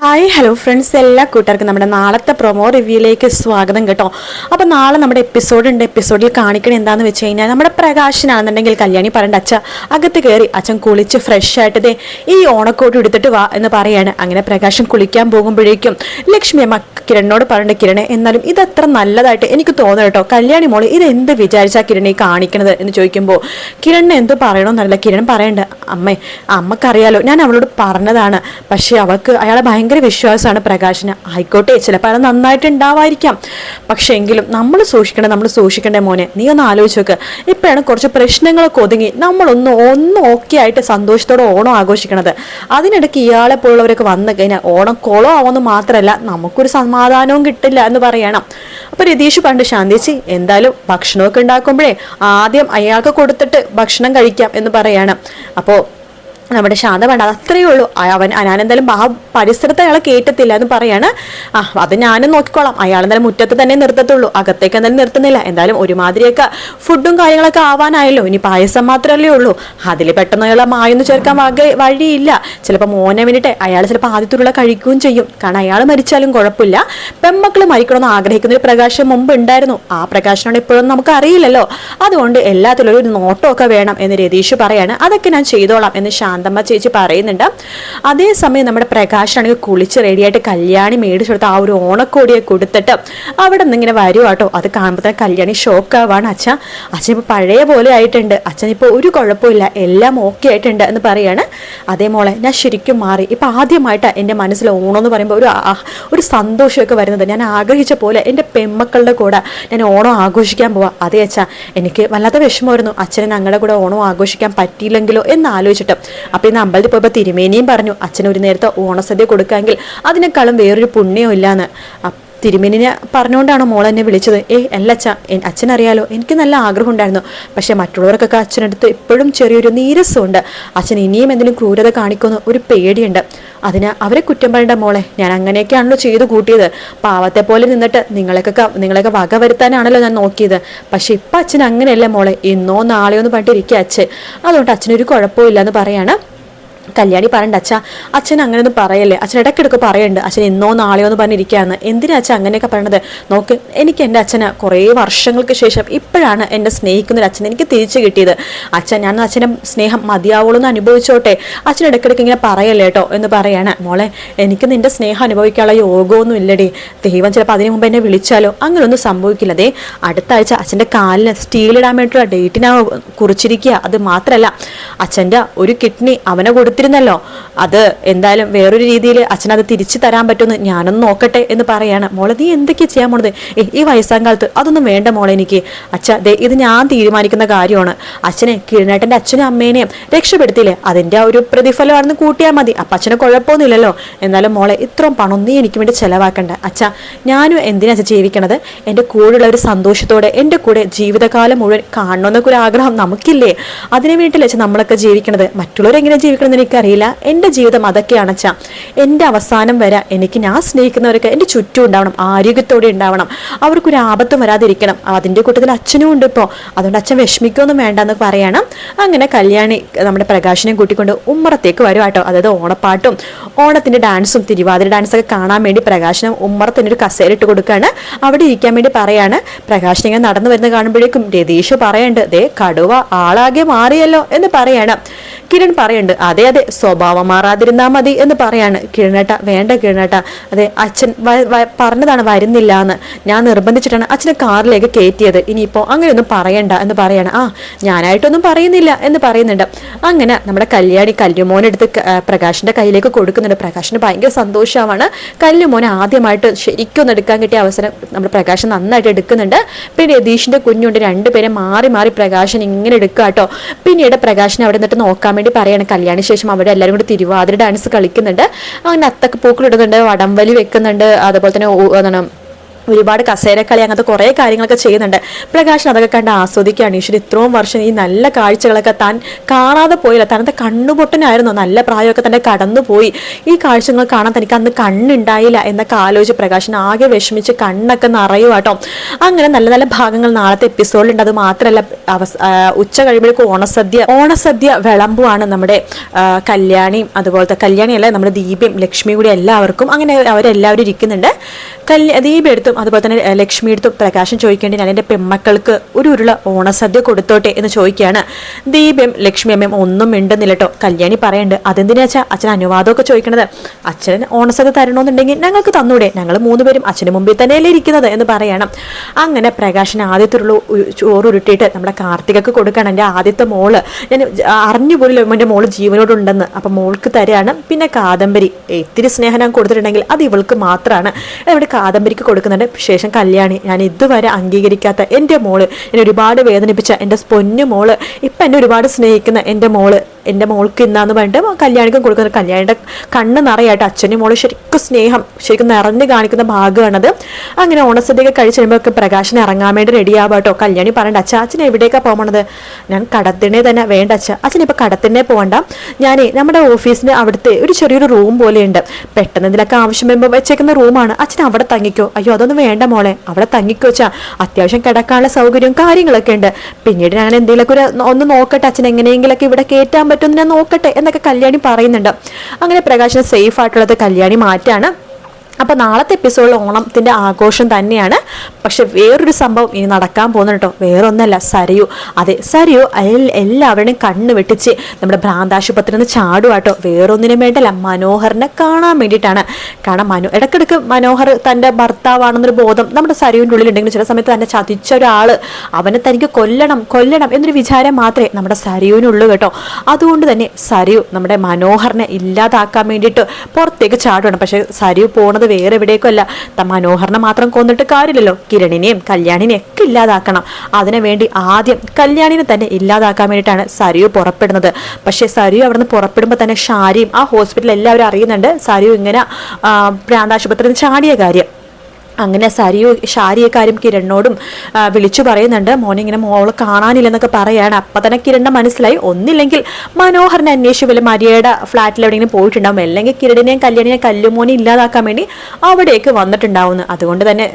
Hi hello friends എല്ലാ കൂട്ടുകാർക്കും നമ്മുടെ നാളത്തെ പ്രൊമോ റിവ്യൂയിലേക്ക് സ്വാഗതം കേട്ടോ. അപ്പോൾ നാളെ നമ്മുടെ എപ്പിസോഡ് ഉണ്ട്. എപ്പിസോഡിൽ കാണിക്കണ എന്താന്ന് വെച്ച് കഴിഞ്ഞാൽ നമ്മുടെ പ്രകാശനാണെന്നുണ്ടെങ്കിൽ കല്യാണി പറയേണ്ട അച്ഛ അകത്ത് കയറി അച്ഛൻ കുളിച്ച് ഫ്രഷ് ആയിട്ട് ദേ ഈ ഓണക്കോട്ട് എടുത്തിട്ട് വാ എന്ന് പറയാണ്. അങ്ങനെ പ്രകാശൻ കുളിക്കാൻ പോകുമ്പോഴേക്കും ലക്ഷ്മി അമ്മ കിരണിനോട് പറയേണ്ട കിരണെ എന്നാലും ഇതത്ര നല്ലതായിട്ട് എനിക്ക് തോന്നുന്നു കേട്ടോ. കല്യാണി മോൾ ഇത് എന്ത് വിചാരിച്ചാ കിരണി കാണിക്കണത്? എന്ന് ചോദിക്കുമ്പോൾ കിരണിന് എന്ത് പറയണമെന്നല്ല കിരൺ പറയണ്ട അമ്മേ അമ്മക്കറിയാലോ ഞാൻ അവളോട് പറഞ്ഞതാണ്. പക്ഷേ അവൾക്ക് അയാളെ ഭയങ്കര വിശ്വാസമാണ് പ്രകാശിന്. ആയിക്കോട്ടെ ചിലപ്പോൾ അത് നന്നായിട്ട് ഉണ്ടാവായിരിക്കാം പക്ഷേ എങ്കിലും നമ്മൾ സൂക്ഷിക്കണേ നമ്മൾ സൂക്ഷിക്കണ്ടേ മോനെ. നീ ഒന്ന് ആലോചിച്ച് നോക്ക്. ഇപ്പോഴാണ് കുറച്ച് പ്രശ്നങ്ങളൊക്കെ ഒതുങ്ങി നമ്മളൊന്ന് ഒന്ന് ഓക്കെ ആയിട്ട് സന്തോഷത്തോടെ ഓണം ആഘോഷിക്കണത്. അതിനിടയ്ക്ക് ഇയാളെ പോലുള്ളവരൊക്കെ വന്നു കഴിഞ്ഞാൽ ഓണം കുളം ആവുമെന്ന് മാത്രമല്ല നമുക്കൊരു സമാധാനവും കിട്ടില്ല എന്ന് പറയണം. അപ്പോൾ രതീഷ് പണ്ട് ശാന്തിച്ചി എന്തായാലും ഭക്ഷണമൊക്കെ ഉണ്ടാക്കുമ്പോഴേ ആദ്യം അയാൾക്ക് കൊടുത്തിട്ട് ഭക്ഷണം കഴിക്കാം എന്ന് പറയാണ്. അപ്പോൾ നമ്മുടെ ശാന്ത അത് അത്രയേ ഉള്ളൂ. അവൻ ഞാനെന്തായാലും ആ പരിസരത്ത് അയാളെ കേട്ടത്തില്ല എന്ന് പറയാണ്. ആ അത് ഞാനും നോക്കിക്കോളാം. അയാൾ എന്തായാലും മുറ്റത്ത് തന്നെ നിർത്തത്തുള്ളൂ. അകത്തേക്ക് എന്തായാലും നിർത്തുന്നില്ല. എന്തായാലും ഒരുമാതിരിയൊക്കെ ഫുഡും കാര്യങ്ങളൊക്കെ ആവാനായല്ലോ. ഇനി പായസം മാത്രമല്ലേ ഉള്ളൂ. അതിൽ പെട്ടെന്ന് അയാളെ മായൊന്ന് ചേർക്കാൻ വക വഴിയില്ല. ചിലപ്പോൾ മോനെ വേണ്ടിയിട്ട് അയാൾ ചിലപ്പോൾ ആദ്യത്തിലുള്ള കഴിക്കുകയും ചെയ്യും. കാരണം അയാൾ മരിച്ചാലും കുഴപ്പമില്ല. പെമ്മക്കൾ മരിക്കണമെന്ന് ആഗ്രഹിക്കുന്ന ഒരു പ്രകാശം മുമ്പ് ഉണ്ടായിരുന്നു. ആ പ്രകാശനോട് ഇപ്പോഴും നമുക്ക് അറിയില്ലല്ലോ അതുകൊണ്ട് എല്ലാത്തിലും ഒരു നോട്ടമൊക്കെ വേണം എന്ന് രതീഷ് പറയാണ്. അതൊക്കെ ഞാൻ ചെയ്തോളാം എന്ന് ശാന്തമ്മ ചേച്ചി പറയുന്നുണ്ട്. അതേസമയം നമ്മുടെ പ്രകാശാണെങ്കിൽ കുളിച്ച് റെഡിയായിട്ട് കല്യാണി മേടിച്ചു കൊടുത്ത് ആ ഒരു ഓണക്കോടിയെ കൊടുത്തിട്ട് അവിടെ നിന്ന് ഇങ്ങനെ വരുവാട്ടോ അത് കാണുമ്പോൾ തന്നെ കല്യാണി ഷോക്കാവാണ് അച്ഛൻ അച്ഛൻ ഇപ്പോൾ പഴയ പോലെ ആയിട്ടുണ്ട്. അച്ഛൻ ഇപ്പോൾ ഒരു കുഴപ്പമില്ല. എല്ലാം ഓക്കെ ആയിട്ടുണ്ട് എന്ന് പറയാണ്. അതേ മോളെ ഞാൻ ശരിക്കും മാറി. ഇപ്പം ആദ്യമായിട്ടാണ് എന്റെ മനസ്സിൽ ഓണം എന്ന് പറയുമ്പോൾ ഒരു ഒരു സന്തോഷമൊക്കെ വരുന്നത്. ഞാൻ ആഗ്രഹിച്ച പോലെ എന്റെ പെമ്മക്കളുടെ കൂടെ ഞാൻ ഓണം ആഘോഷിക്കാൻ പോവാം. അതേ അച്ഛാ എനിക്ക് വല്ലാത്ത വിഷമമായിരുന്നു. അച്ഛനെ ഞങ്ങളുടെ കൂടെ ഓണം ആഘോഷിക്കാൻ പറ്റിയില്ലെങ്കിലോ എന്ന് ആലോചിച്ചിട്ട്. അപ്പോൾ ഇന്ന് അമ്പലത്തിൽ പോയപ്പോൾ തിരുമേനിയും പറഞ്ഞു അച്ഛൻ ഒരു നേരത്തെ ഓണസദ്യ കൊടുക്കാമെങ്കിൽ അതിനേക്കാളും വേറൊരു പുണ്യം ഇല്ലാന്ന് അപ്പ- തിരുമേനിനെ പറഞ്ഞുകൊണ്ടാണ് മോൾ എന്നെ വിളിച്ചത്? ഏ അല്ല അച്ഛ അച്ഛനറിയാലോ എനിക്ക് നല്ല ആഗ്രഹം ഉണ്ടായിരുന്നു പക്ഷെ മറ്റുള്ളവർക്കൊക്കെ അച്ഛനടുത്ത് എപ്പോഴും ചെറിയൊരു നീരസമുണ്ട്. അച്ഛൻ ഇനിയും എന്തെങ്കിലും ക്രൂരത കാണിക്കുമെന്ന് ഒരു പേടിയുണ്ട്. അതിന് അവരെ കുറ്റം പറയേണ്ട മോളെ ഞാൻ അങ്ങനെയൊക്കെയാണല്ലോ ചെയ്തു കൂട്ടിയത്. പാവത്തെ പോലെ നിന്നിട്ട് നിങ്ങളൊക്കെ നിങ്ങളൊക്കെ വക വരുത്താനാണല്ലോ ഞാൻ നോക്കിയത്. പക്ഷെ ഇപ്പം അച്ഛൻ അങ്ങനെയല്ല മോളെ ഇന്നോ നാളെയോ എന്ന് പറഞ്ഞിട്ടിരിക്കുക അച്ഛൻ. അതുകൊണ്ട് അച്ഛനൊരു കുഴപ്പമില്ല എന്ന് പറയാണ് കല്യാണി പറയണ്ട അച്ഛ അച്ഛൻ അങ്ങനെ ഒന്നും പറയല്ലേ? അച്ഛൻ ഇടയ്ക്കിടയ്ക്ക് പറയുന്നുണ്ട് അച്ഛൻ ഇന്നോ നാളെയോ എന്ന് പറഞ്ഞിരിക്കുകയാണ്. എന്തിനാ അച്ഛൻ അങ്ങനെയൊക്കെ പറയണത്? നോക്ക് എനിക്ക് എന്റെ അച്ഛന് കുറേ വർഷങ്ങൾക്ക് ശേഷം ഇപ്പോഴാണ് എന്നെ സ്നേഹിക്കുന്ന ഒരു അച്ഛൻ എനിക്ക് തിരിച്ചു കിട്ടിയത്. അച്ഛൻ ഞാൻ അച്ഛന്റെ സ്നേഹം മതിയാവുള്ളൂ എന്ന് അനുഭവിച്ചോട്ടെ? അച്ഛൻ ഇടയ്ക്കിടയ്ക്ക് ഇങ്ങനെ പറയല്ലേ കേട്ടോ? എന്ന് പറയാണ്. മോളെ എനിക്ക് നിന്റെ സ്നേഹം അനുഭവിക്കാനുള്ള യോഗമൊന്നും ഇല്ലടി. ദൈവം ചിലപ്പോൾ അതിനു മുമ്പ് എന്നെ വിളിച്ചാലോ? അങ്ങനെയൊന്നും സംഭവിക്കില്ല. ദേ അടുത്ത ആഴ്ച അച്ഛന്റെ കാലിന് സ്റ്റീലിടാൻ വേണ്ടിയിട്ടുള്ള ഡേറ്റിനാ കുറിച്ചിരിക്കുക. അത് മാത്രമല്ല അച്ഛന്റെ ഒരു കിഡ്നി അവനെ കൊടുത്തിരുന്നല്ലോ. അത് എന്തായാലും വേറൊരു രീതിയിൽ അച്ഛനത് തിരിച്ചു തരാൻ പറ്റുമെന്ന് ഞാനൊന്ന് നോക്കട്ടെ എന്ന് പറയാണ്. മോളെ നീ എന്തൊക്കെയാ ചെയ്യാൻ പോണത്? ഈ വയസ്സാം കാലത്ത് അതൊന്നും വേണ്ട മോളെ എനിക്ക്. അച്ഛ ദേ ഇത് ഞാൻ തീരുമാനിക്കുന്ന കാര്യമാണ്. അച്ഛനെ കിരണേട്ടന്റെ അച്ഛനും അമ്മേനെയും രക്ഷപ്പെടുത്തിയില്ലേ? അതിന്റെ ആ ഒരു പ്രതിഫലമാണെന്ന് കൂട്ടിയാൽ മതി. അപ്പം അച്ഛന് കുഴപ്പമൊന്നുമില്ലല്ലോ. എന്നാലും മോളെ ഇത്രയും പണം നീ എനിക്ക് വേണ്ടി ചിലവാക്കണ്ട. അച്ഛ ഞാനും എന്തിനാ ജീവിക്കണത്? എന്റെ കൂടെയുള്ള ഒരു സന്തോഷത്തോടെ എന്റെ കൂടെ ജീവിതകാലം മുഴുവൻ കാണണമെന്നൊക്കെ ഒരു ആഗ്രഹം നമുക്കില്ലേ? അതിനു വേണ്ടിയില്ല അച്ഛൻ നമ്മളൊക്കെ ജീവിക്കണത്? മറ്റുള്ളവർ എങ്ങനെ ജീവിക്കണമെന്ന് എനിക്കറിയില്ല. എന്റെ ജീവിതം അതൊക്കെയാണ് അച്ഛാ എന്റെ അവസാനം വരെ എനിക്ക് ഞാൻ സ്നേഹിക്കുന്നവരൊക്കെ എന്റെ ചുറ്റും ഉണ്ടാവണം ആരോഗ്യത്തോടെ ഉണ്ടാവണം. അവർക്കൊരു ആപത്തും വരാതിരിക്കണം. അതിന്റെ കൂട്ടത്തിൽ അച്ഛനും ഉണ്ട് ഇപ്പോൾ അതുകൊണ്ട് അച്ഛൻ വിഷമിക്കൊന്നും വേണ്ടെന്ന് പറയണം. അങ്ങനെ കല്യാണി നമ്മുടെ പ്രകാശിനെ കൂട്ടിക്കൊണ്ട് ഉമ്മറത്തേക്ക് വരും കേട്ടോ. അതായത് ഓണപ്പാട്ടും ഓണത്തിന്റെ ഡാൻസും തിരുവാതിര ഡാൻസൊക്കെ കാണാൻ വേണ്ടി പ്രകാശനം ഉമ്മറത്തിന്റെ ഒരു കസേര ഇട്ട് കൊടുക്കുകയാണ്. അവിടെ ഇരിക്കാൻ വേണ്ടി പറയാണ്. പ്രകാശൻ ഇങ്ങനെ നടന്നു വരുന്ന കാണുമ്പോഴേക്കും രതീഷ് പറയണ്ട് ദേ കടുവ ആളാകെ മാറിയല്ലോ എന്ന് പറയാണ്. കിരൺ പറയുന്നുണ്ട് അതെ അതെ സ്വഭാവം മാറാതിരുന്നാ മതി എന്ന് പറയാണ് കിരണേട്ട. വേണ്ട കിരണേട്ട അതെ അച്ഛൻ പറഞ്ഞതാണ് വരുന്നില്ല എന്ന് ഞാൻ നിർബന്ധിച്ചിട്ടാണ് അച്ഛനെ കാറിലേക്ക് കയറ്റിയത്. ഇനിയിപ്പോൾ അങ്ങനെയൊന്നും പറയണ്ട എന്ന് പറയാണ്. ആ ഞാനായിട്ടൊന്നും പറയുന്നില്ല എന്ന് പറയുന്നുണ്ട്. അങ്ങനെ നമ്മുടെ കല്യാണി കല്ലുമോനെടുത്ത് പ്രകാശിന്റെ കയ്യിലേക്ക് കൊടുക്കുന്നുണ്ട്. പ്രകാശിന് ഭയങ്കര സന്തോഷമാണ്. കല്ലുമോനെ ആദ്യമായിട്ട് ശരിക്കും ഒന്ന് എടുക്കാൻ കിട്ടിയ അവസരം നമ്മുടെ പ്രകാശൻ നന്നായിട്ട് എടുക്കുന്നുണ്ട്. പിന്നെ രതീഷിന്റെ കുഞ്ഞുണ്ട്. രണ്ടുപേരെ മാറി മാറി പ്രകാശൻ ഇങ്ങനെ എടുക്കാട്ടോ. കേട്ടോ പിന്നീട് പ്രകാശിനെ അവിടെ നിന്നിട്ട് നോക്കാൻ പറയാണ്. കല്യാണ ശേഷം അവിടെ എല്ലാവരും കൂടി തിരുവാതിര ഡാൻസ് കളിക്കുന്നുണ്ട്. അങ്ങനെ അത്തക്ക് പൂക്കളിടുന്നുണ്ട് വടംവലി വെക്കുന്നുണ്ട്. അതുപോലെ തന്നെ എന്താണ് ഒരുപാട് കസേരക്കളി അങ്ങനത്തെ കുറേ കാര്യങ്ങളൊക്കെ ചെയ്യുന്നുണ്ട്. പ്രകാശൻ അതൊക്കെ കണ്ട് ആസ്വദിക്കുകയാണ്. ഈശ്വരൻ ഇത്രയും വർഷം ഈ നല്ല കാഴ്ചകളൊക്കെ താൻ കാണാതെ പോയില്ല. തനത്തെ കണ്ണുപൊട്ടനായിരുന്നു. നല്ല പ്രായമൊക്കെ തന്നെ കടന്നുപോയി. ഈ കാഴ്ചകൾ കാണാൻ തനിക്ക് അന്ന് കണ്ണുണ്ടായില്ല എന്നൊക്കെ ആലോചിച്ച് പ്രകാശൻ ആകെ വിഷമിച്ച് കണ്ണൊക്കെ നിറയുവാട്ടോ അങ്ങനെ നല്ല നല്ല ഭാഗങ്ങൾ നാളത്തെ എപ്പിസോഡിലുണ്ട്. അത് മാത്രമല്ല അവസ ഉച്ച കഴിയുമ്പോഴേക്കും ഓണസദ്യ ഓണസദ്യ വിളമ്പുവാണ് നമ്മുടെ കല്യാണി അതുപോലത്തെ കല്യാണിയല്ല നമ്മുടെ ദീപയും ലക്ഷ്മിയും കൂടി എല്ലാവർക്കും. അങ്ങനെ അവരെല്ലാവരും ഇരിക്കുന്നുണ്ട്. കല്യ ദീപ എടുത്തും അതുപോലെ തന്നെ ലക്ഷ്മി എടുത്തും പ്രകാശം ചോദിക്കേണ്ടി ഞാൻ എന്റെ പെമ്മക്കൾക്ക് ഒരു ഉരുള ഓണസദ്യ കൊടുത്തോട്ടെ എന്ന് ചോദിക്കുകയാണ്. ദീപ്യം ലക്ഷ്മി അമ്മയും ഒന്നും മിണ്ടുന്നില്ല കേട്ടോ കല്യാണി പറയുന്നുണ്ട് അതെന്തിനാ വെച്ചാൽ അച്ഛൻ അനുവാദമൊക്കെ ചോദിക്കണത്. അച്ഛൻ ഓണസദ്യ തരണമെന്നുണ്ടെങ്കിൽ ഞങ്ങൾക്ക് തന്നൂടെ. ഞങ്ങൾ മൂന്നുപേരും അച്ഛന് മുമ്പിൽ തന്നെയല്ലേ ഇരിക്കുന്നത് എന്ന് പറയണം. അങ്ങനെ പ്രകാശൻ ആദ്യത്തെ ഉരുള ചോറ് ഉരുട്ടിയിട്ട് നമ്മുടെ കാർത്തികക്ക് കൊടുക്കണം എന്റെ ആദ്യത്തെ മോൾ. ഞാൻ അറിഞ്ഞു പോലും എന്റെ മോൾ ജീവനോടുണ്ടെന്ന്. അപ്പം മോൾക്ക് തരാണ്. പിന്നെ കാദംബരി. ഇത്തിരി സ്നേഹം ഞാൻ കൊടുത്തിട്ടുണ്ടെങ്കിൽ അത് ഇവൾക്ക് മാത്രമാണ് ഇവിടെ കാദംബരിക്ക് കൊടുക്കുന്നുണ്ട്. ശേഷം കല്യാണി. ഞാൻ ഇതുവരെ അംഗീകരിക്കാത്ത എന്റെ മോൾ എന്നെ ഒരുപാട് വേദനിപ്പിച്ച എന്റെ പൊന്നു മോൾ. ഇപ്പം എന്നെ ഒരുപാട് സ്നേഹിക്കുന്ന എന്റെ മോൾ. എന്റെ മോൾക്ക് ഇന്നാന്ന് പറഞ്ഞിട്ട് കല്യാണിക്കും കൊടുക്കുന്നത് കല്യാണിയുടെ കണ്ണ് നിറയായിട്ട് അച്ഛനും മോൾ ശരിക്കും സ്നേഹം ശരിക്കും നിറഞ്ഞു കാണിക്കുന്ന ഭാഗമാണത്. അങ്ങനെ ഓണസദ്യയൊക്കെ കഴിച്ച് കഴിയുമ്പോൾ പ്രകാശൻ ഇറങ്ങാൻ വേണ്ടി റെഡി ആവാട്ടോ. കല്യാണി പറയണ്ട അച്ഛാ അച്ഛൻ എവിടേക്കാണ് പോകണത് ഞാൻ കടത്തിനെ തന്നെ. വേണ്ട അച്ഛ അച്ഛൻ ഇപ്പോൾ കടത്തിനെ പോകണ്ട ഞാൻ നമ്മുടെ ഓഫീസിന്റെ അവിടുത്തെ ഒരു ചെറിയൊരു റൂം പോലെയുണ്ട്. പെട്ടെന്ന് ഇതിലൊക്കെ ആവശ്യം വരുമ്പോൾ വെച്ചേക്കുന്ന റൂമാണ് അച്ഛൻ അവിടെ തങ്ങിക്കോ. അയ്യോ അതൊന്നും വേണ്ട മോളെ അവിടെ തങ്ങിക്കോ അച്ഛാ. അത്യാവശ്യം കിടക്കാനുള്ള സൗകര്യവും കാര്യങ്ങളൊക്കെ ഉണ്ട്. പിന്നീട് ഞാൻ എന്തെങ്കിലുമൊക്കെ ഒരു ഒന്ന് നോക്കട്ടെ അച്ഛൻ എങ്ങനെയെങ്കിലൊക്കെ ഇവിടെ കയറ്റാൻ പറ്റുമെന്ന് ഞാൻ നോക്കട്ടെ എന്നൊക്കെ കല്യാണി പറയുന്നുണ്ട്. അങ്ങനെ പ്രകാശിന് സേഫ് ആയിട്ടുള്ളത് കല്യാണി മാറ്റാണ്. അപ്പോൾ നാളത്തെ എപ്പിസോഡിൽ ഓണത്തിന്റെ ആഘോഷം തന്നെയാണ്. പക്ഷെ വേറൊരു സംഭവം ഇനി നടക്കാൻ പോകുന്നു കേട്ടോ. വേറൊന്നല്ല സരയു. അതെ സരയു എല്ലാവരുടെയും കണ്ണ് വെട്ടിച്ച് നമ്മുടെ ഭ്രാന്താശുപത്രിയിൽ നിന്ന് ചാടുവാട്ടോ വേറൊന്നിനും വേണ്ടല്ല മനോഹറിനെ കാണാൻ വേണ്ടിയിട്ടാണ്. കാരണം മനോ ഇടയ്ക്കിടയ്ക്ക് മനോഹർ തന്റെ ഭർത്താവാണെന്നൊരു ബോധം നമ്മുടെ സരയുവിന്റെ ഉള്ളിലുണ്ടെങ്കിൽ ചില സമയത്ത് തന്നെ ചതിച്ച ഒരാൾ അവനെ തനിക്ക് കൊല്ലണം കൊല്ലണം എന്നൊരു വിചാരം മാത്രമേ നമ്മുടെ സരയുവിനുള്ളൂ കേട്ടോ. അതുകൊണ്ട് തന്നെ സരയു നമ്മുടെ മനോഹറിനെ ഇല്ലാതാക്കാൻ വേണ്ടിയിട്ട് പുറത്തേക്ക് ചാടുകയാണ് പക്ഷേ സരയു പോണത് വേറെ എവിടേക്കും ത- മനോഹറിനെ മാത്രം കൊന്നിട്ട് കാര്യമില്ലല്ലോ. കിരണിനെയും കല്യാണിനെയും ഒക്കെ ഇല്ലാതാക്കണം. അതിനു വേണ്ടി ആദ്യം കല്യാണിനെ തന്നെ ഇല്ലാതാക്കാൻ വേണ്ടിയിട്ടാണ് സരിയു പുറപ്പെടുന്നത്. പക്ഷേ സരിയു അവിടുന്ന് പുറപ്പെടുമ്പോൾ തന്നെ ഷാരിയും ആ ഹോസ്പിറ്റലിൽ എല്ലാവരും അറിയുന്നുണ്ട്. സരിയു ഇങ്ങനെ പ്രാന്താശുപത്രിയിൽ ചാടിയ കാര്യം. അങ്ങനെ സരിയോ ഷാരിയെ കാര്യം കിരണിനോടും വിളിച്ചു പറയുന്നുണ്ട്. മോനെ ഇങ്ങനെ മോൾ കാണാനില്ലെന്നൊക്കെ പറയാണ്. അപ്പം തന്നെ കിരണിനെ മനസ്സിലായി. ഒന്നില്ലെങ്കിൽ മനോഹറിനെ അന്വേഷിച്ച് വല്ല മരിയയുടെ ഫ്ലാറ്റിൽ എവിടെയെങ്കിലും പോയിട്ടുണ്ടാവും. അല്ലെങ്കിൽ കിരണിനെയും കല്യാണിനെയും കല്ലുമോനെ ഇല്ലാതാക്കാൻ വേണ്ടി അവിടേക്ക് വന്നിട്ടുണ്ടാവുന്നു. അതുകൊണ്ട് തന്നെ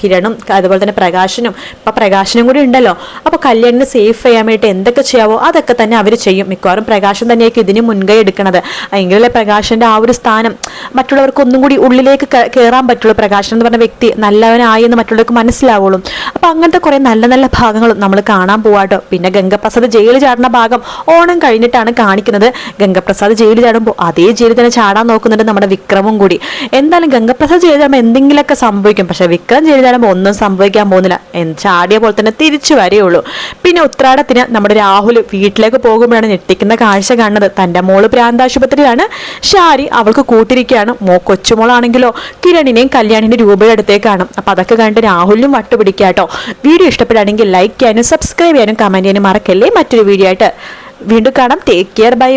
കിരണും അതുപോലെ തന്നെ പ്രകാശനും ഇപ്പം പ്രകാശനും കൂടി ഉണ്ടല്ലോ. അപ്പോൾ കല്യാണിനെ സേഫ് ചെയ്യാൻ വേണ്ടിയിട്ട് എന്തൊക്കെ ചെയ്യാവോ അതൊക്കെ തന്നെ അവർ ചെയ്യും. മിക്കവാറും പ്രകാശൻ തന്നെയായിരിക്കും ഇതിന് മുൻകൈ എടുക്കുന്നത് എങ്കിലല്ലേ പ്രകാശന്റെ ആ ഒരു സ്ഥാനം മറ്റുള്ളവർക്ക് ഒന്നും കൂടി ഉള്ളിലേക്ക് കയറാൻ പറ്റുള്ളൂ. പ്രകാശൻ എന്ന് പറഞ്ഞ നല്ലവനായി എന്ന് മറ്റുള്ളവർക്ക് മനസ്സിലാവുള്ളൂ. അപ്പൊ അങ്ങനത്തെ കുറെ നല്ല നല്ല ഭാഗങ്ങളും നമ്മൾ കാണാൻ പോവാട്ടോ. പിന്നെ ഗംഗപ്രസാദ് ജയിൽ ചാടുന്ന ഭാഗം ഓണം കഴിഞ്ഞിട്ടാണ് കാണിക്കുന്നത്. ഗംഗപ്രസാദ് ജയിൽ ചാടുമ്പോൾ അതേ ജയിലിൽ തന്നെ ചാടാൻ നോക്കുന്നുണ്ട് നമ്മുടെ വിക്രമും കൂടി. എന്തായാലും ഗംഗപ്രസാദ് ജയിലിൽ ചാടുമ്പോൾ എന്തെങ്കിലുമൊക്കെ സംഭവിക്കും. പക്ഷെ വിക്രം ജയിലിൽ ചാടുമ്പോൾ ഒന്നും സംഭവിക്കാൻ പോകുന്നില്ല. ചാടിയ പോലെ തന്നെ തിരിച്ചു വരെയുള്ളൂ. പിന്നെ ഉത്രാടത്തിന് നമ്മുടെ രാഹുൽ വീട്ടിലേക്ക് പോകുമ്പോഴാണ് ഞെട്ടിക്കുന്ന കാഴ്ച കാണുന്നത്. തന്റെ മോൾ പ്രാന്താശുപത്രിയിലാണ്. ഷാരി അവൾക്ക് കൂട്ടിരിക്കുകയാണ്. മോ കൊച്ചുമോളാണെങ്കിലോ കിരണിനെയും കല്യാണിന്റെ രൂപയുടെ അടുത്തേക്കാണ് അപ്പോൾ അതൊക്കെ കണ്ട് രാഹുലിനും വട്ടുപിടിക്കാട്ടോ വീഡിയോ ഇഷ്ടപ്പെടുകയാണെങ്കിൽ ലൈക്ക് ചെയ്യാനും സബ്സ്ക്രൈബ് ചെയ്യാനും കമന്റ് ചെയ്യാനും മറക്കല്ലേ മറ്റൊരു വീഡിയോ ആയിട്ട്. വീണ്ടും കാണാം. Take care bye